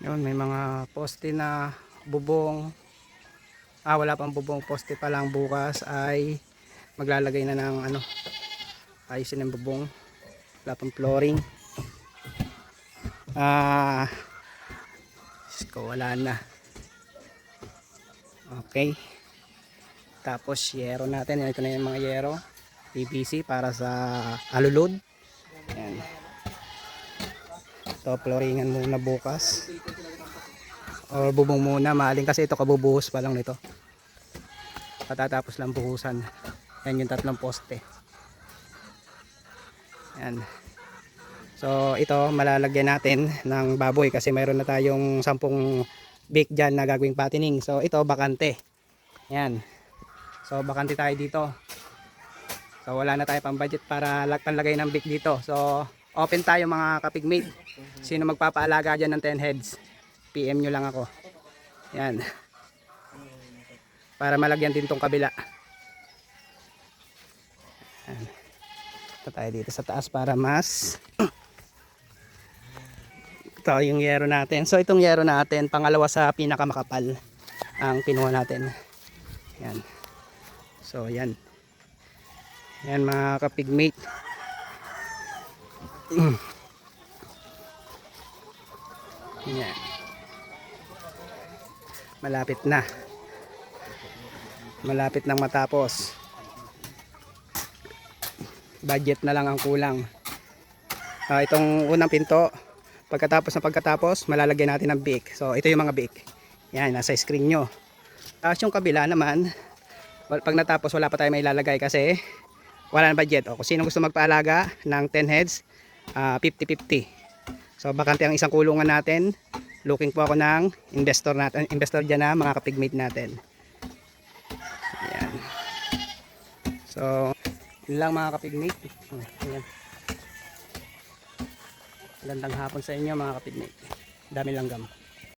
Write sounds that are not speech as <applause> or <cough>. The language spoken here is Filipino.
Yun, may mga poste na bubong. Ah, wala pang bubong. Poste pa lang bukas ay maglalagay na ng ano, ayusin ng bubong. Wala pang flooring. Ah, ko, wala na. Okay. Tapos, yero natin. Ito na yung mga yero. PVC para sa alulod. Yan. Ito, flooringan muna bukas. O bubong muna. Maling kasi ito kabubuhos pa lang nito. Patatapos lang buhusan. Yan yung tatlong poste. Yan. So ito malalagyan natin ng baboy kasi mayroon na tayong sampung bake dyan na gagawing patining. So ito bakante. Yan. So bakante tayo dito. So wala na tayo pang budget para lag- panlagay ng bake dito. So open tayo mga kapigmate. Sino magpapaalaga dyan ng 10 heads? PM nyo lang ako. Yan. Para malagyan din tong kabila. Yan. Ito tayo dito sa taas para mas <clears throat> ito yung yero natin. So itong yero natin, pangalawa sa pinakamakapal ang kinuha natin. Yan. So yan. Yan mga kapigmate. Yan. Malapit na. Malapit nang matapos. Budget na lang ang kulang. Ah, itong unang pinto, pagkatapos ng pagkatapos, malalagyan natin ng bake. So, ito yung mga bake. Yan, nasa screen nyo. Tapos yung kabila naman, pag natapos, wala pa tayo may ilalagay kasi wala na budget. O, kung sino gusto magpaalaga ng 10 heads, ah, 50-50. So, bakante ang isang kulungan natin. Looking po ako ng investor natin, investor dyan na mga kapigmate natin. Yan. So, yun lang mga kapigmate. Ayan. Gandang hapon sa inyo mga kapigmate. Dami langgam.